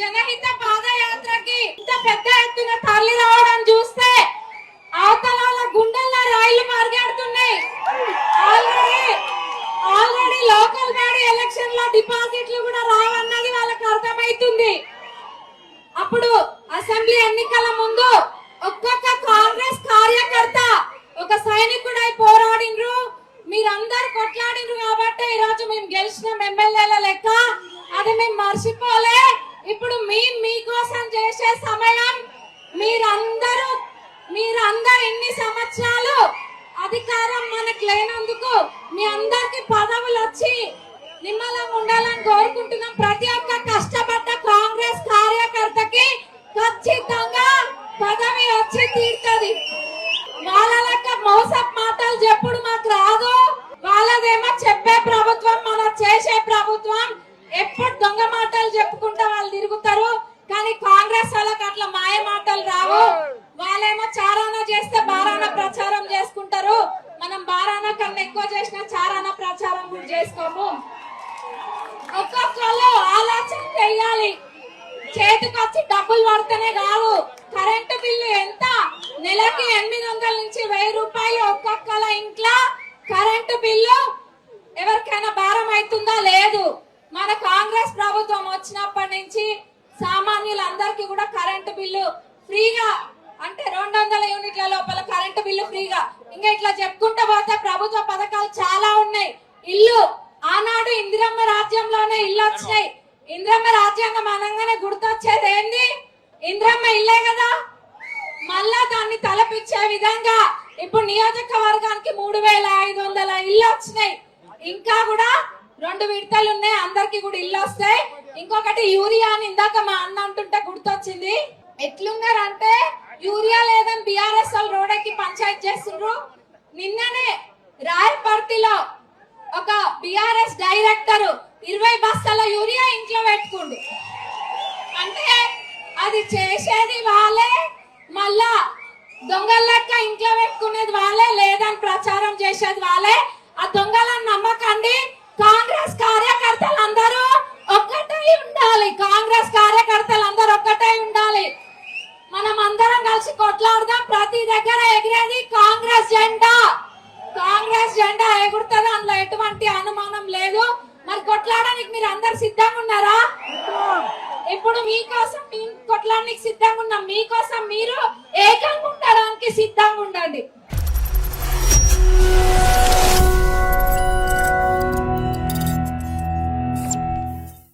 జనహిత పాదయాత్రకి ఇంత పెద్ద ఎత్తున తరలి రావడం చూస్తే అవతలాల గుండెల్లో రాయిలు పరిగెడుతున్నాయి. ఆల్రెడీ ఆల్రెడీ లోకల్ బాడీ ఎలక్షన్లో డిపాజిట్లు కూడా రావన్నది వాళ్ళకి అర్థమైతుంది. అప్పుడు అసెంబ్లీ ఎన్నికల ముందు ఒక్కొక్క కాంగ్రెస్ కార్యకర్త ఒక సైనికుడై పోరాడినరు మీరందరు కొట్లాడినరు కాబట్టి ఈ రోజు మేము గెలిచిన ఎమ్మెల్యేల లెక్క అది మేము మర్చిపోలే. ఇప్పుడు మేము మీకోసం చేసే సమయం మీరందరూ మీరందరు ఇన్ని సంవత్సరాలు అధికారం మనకు లేనందుకు మీ అందరికి పదవులు వచ్చి నిమ్మలం ఉండాలని కోరుకుంటున్నాం. ప్రతి ఒక్క కష్టపడ్డ కాంగ్రెస్ కార్యకర్తకి ఖచ్చితంగా పదవి వచ్చి తీరుతుంది. వాళ్ళ లెక్క మోసపు మాటలు చెప్పుడు మాకు రాదు. వాళ్ళదేమో చెప్పే ప్రభుత్వం మన చేసే ప్రభుత్వం ఎప్పుడు దొంగ మాటలు చెప్పుకుంటా వాళ్ళు తిరుగుతారు కానీ కాంగ్రెస్ వాళ్ళకి అట్లా మాయ మాటలు రావు. వాళ్ళేమో చారానా చేస్తే బారానా ప్రచారం చేసుకుంటారు. మనం బారానా కన్నా ఎక్కువ చేసిన చారానా ప్రచారం కూడా చేసుకోము. ఒక్కొక్కళ్ళు ఆలోచన చెయ్యాలి చేతికి వచ్చి డబ్బులు పడితేనే కాదు కరెంటు బిల్లు ఎంత? నెలకి ఎనిమిది వందల నుంచి వెయ్యి రూపాయలు ఒక్కొక్కల ఇంట్లో కరెంటు బిల్లు ఎవరికైనా భారం అవుతుందా? లేదు. మన కాంగ్రెస్ ప్రభుత్వం వచ్చినప్పటి నుంచి సామాన్యులందరికీ కూడా కరెంటు బిల్లు ఫ్రీగా అంటే రెండు వందల యూనిట్ల లోపల కరెంటు బిల్లు ఫ్రీగా. ఇంకా ఇట్లా చెప్పుకుంటూ పోతే ప్రభుత్వ పథకాలు చాలా ఉన్నాయి. ఇల్లు ఆనాడు ఇందిరమ్మ రాజ్యంలోనే ఇల్లు వచ్చినాయి. ఇందిరమ్మ రాజ్యాంగం అనగానే గుర్తొచ్చేది ఏంది? ఇందిరమ్మ ఇల్లే కదా. మళ్ళా దాన్ని తలపించే విధంగా ఇప్పుడు నియోజకవర్గానికి మూడు వేల ఐదు వందల ఇల్లు వచ్చినాయి. ఇంకా కూడా రెండు విడతలు ఉన్నాయి అందరికి కూడా ఇల్లు వస్తాయి. ఇంకొకటి యూరియా అని ఇందాక మా అన్న అంటుంటే గుర్తొచ్చింది. ఎట్లున్నారంటే యూరియా లేదని బిఆర్ఎస్ వాళ్ళు రోడ్డుకి పంచాయతీ చేస్తుండ్రు. నిన్ననే రాయపర్తిలో ఒక బిఆర్ఎస్ డైరెక్టర్ ఇరవై బస్తాల యూరియా ఇంట్లో పెట్టుకుండు. అంటే అది చేసేది వాళ్ళే మళ్ళా దొంగల లెక్క ఇంట్లో పెట్టుకునేది వాళ్ళే లేదని ప్రచారం చేసేది వాళ్ళే. ఆ దొంగల నమ్మకాన్ని కాంగ్రెస్ జెండా. కాంగ్రెస్ జెండా ఎగురుతుంది? అందులో ఎటువంటి అనుమానం లేదు. మరి కొట్లాడడానికి మీరు అందరు సిద్ధంగా ఉన్నారా? ఇప్పుడు మీకోసం మేము కొట్లాడడానికి సిద్ధంగా ఉన్నాం మీకోసం మీరు ఏకంగా ఉండడానికి సిద్ధంగా ఉండండి.